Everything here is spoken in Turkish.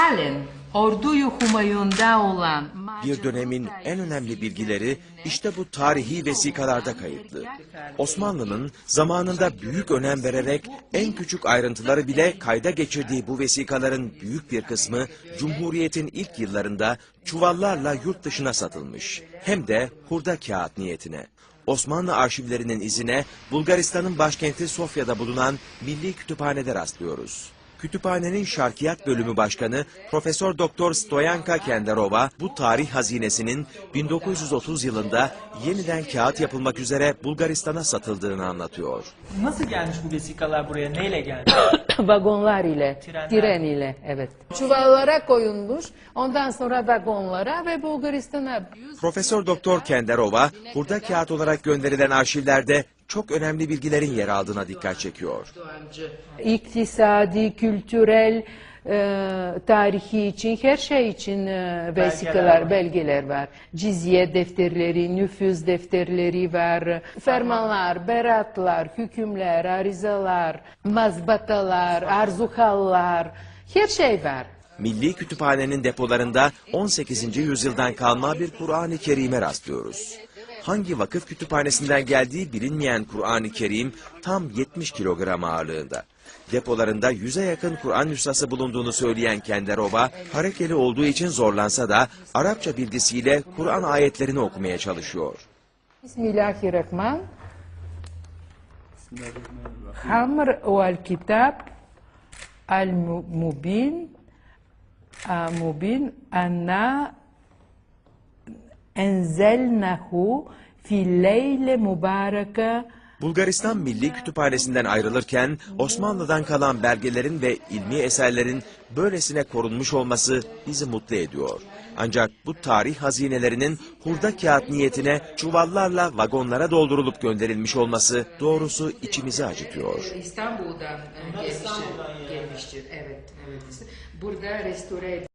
Halen orduyu Humayun'da olan Bir dönemin en önemli bilgileri işte bu tarihi vesikalarda kayıtlı. Osmanlı'nın zamanında büyük önem vererek en küçük ayrıntıları bile kayda geçirdiği bu vesikaların büyük bir kısmı Cumhuriyet'in ilk yıllarında çuvallarla yurt dışına satılmış. Hem de hurda kağıt niyetine. Osmanlı arşivlerinin izine Bulgaristan'ın başkenti Sofya'da bulunan Milli Kütüphane'de rastlıyoruz. Kütüphanenin Şarkiyat Bölümü Başkanı Profesör Doktor Stoyanka Kenderova bu tarih hazinesinin 1930 yılında yeniden kağıt yapılmak üzere Bulgaristan'a satıldığını anlatıyor. Nasıl gelmiş bu vesikalar buraya? Neyle geldi? vagonlar ile, Trenler. tren ile, evet. Çuvallara koyulmuş, ondan sonra vagonlara ve Bulgaristan'a. Profesör Doktor Kenderova burada kağıt olarak gönderilen arşivlerde çok önemli bilgilerin yer aldığına dikkat çekiyor. İktisadi, kültürel, e, tarihi için, her şey için e, vesikalar, var. belgeler var. Cizye defterleri, nüfuz defterleri var, fermanlar, beratlar, hükümler, arizalar, mazbatalar, arzuhallar, her şey var. Milli Kütüphane'nin depolarında 18. yüzyıldan kalma bir Kur'an-ı Kerim'e rastlıyoruz. Hangi vakıf kütüphanesinden geldiği bilinmeyen Kur'an-ı Kerim tam 70 kilogram ağırlığında. Depolarında yüze yakın Kur'an nüshası bulunduğunu söyleyen Kenderova, harekeli olduğu için zorlansa da Arapça bilgisiyle Kur'an ayetlerini okumaya çalışıyor. Bismillahirrahman. Hamr wal kitab al mubin mubin anna enzelnahu fi leyle mübareke Bulgaristan Milli Kütüphanesi'nden ayrılırken Osmanlı'dan kalan belgelerin ve ilmi eserlerin böylesine korunmuş olması bizi mutlu ediyor. Ancak bu tarih hazinelerinin hurda kağıt niyetine çuvallarla vagonlara doldurulup gönderilmiş olması doğrusu içimizi acıtıyor. İstanbul'dan e, gelmiştir. gelmiştir. Evet, evet. Burada restore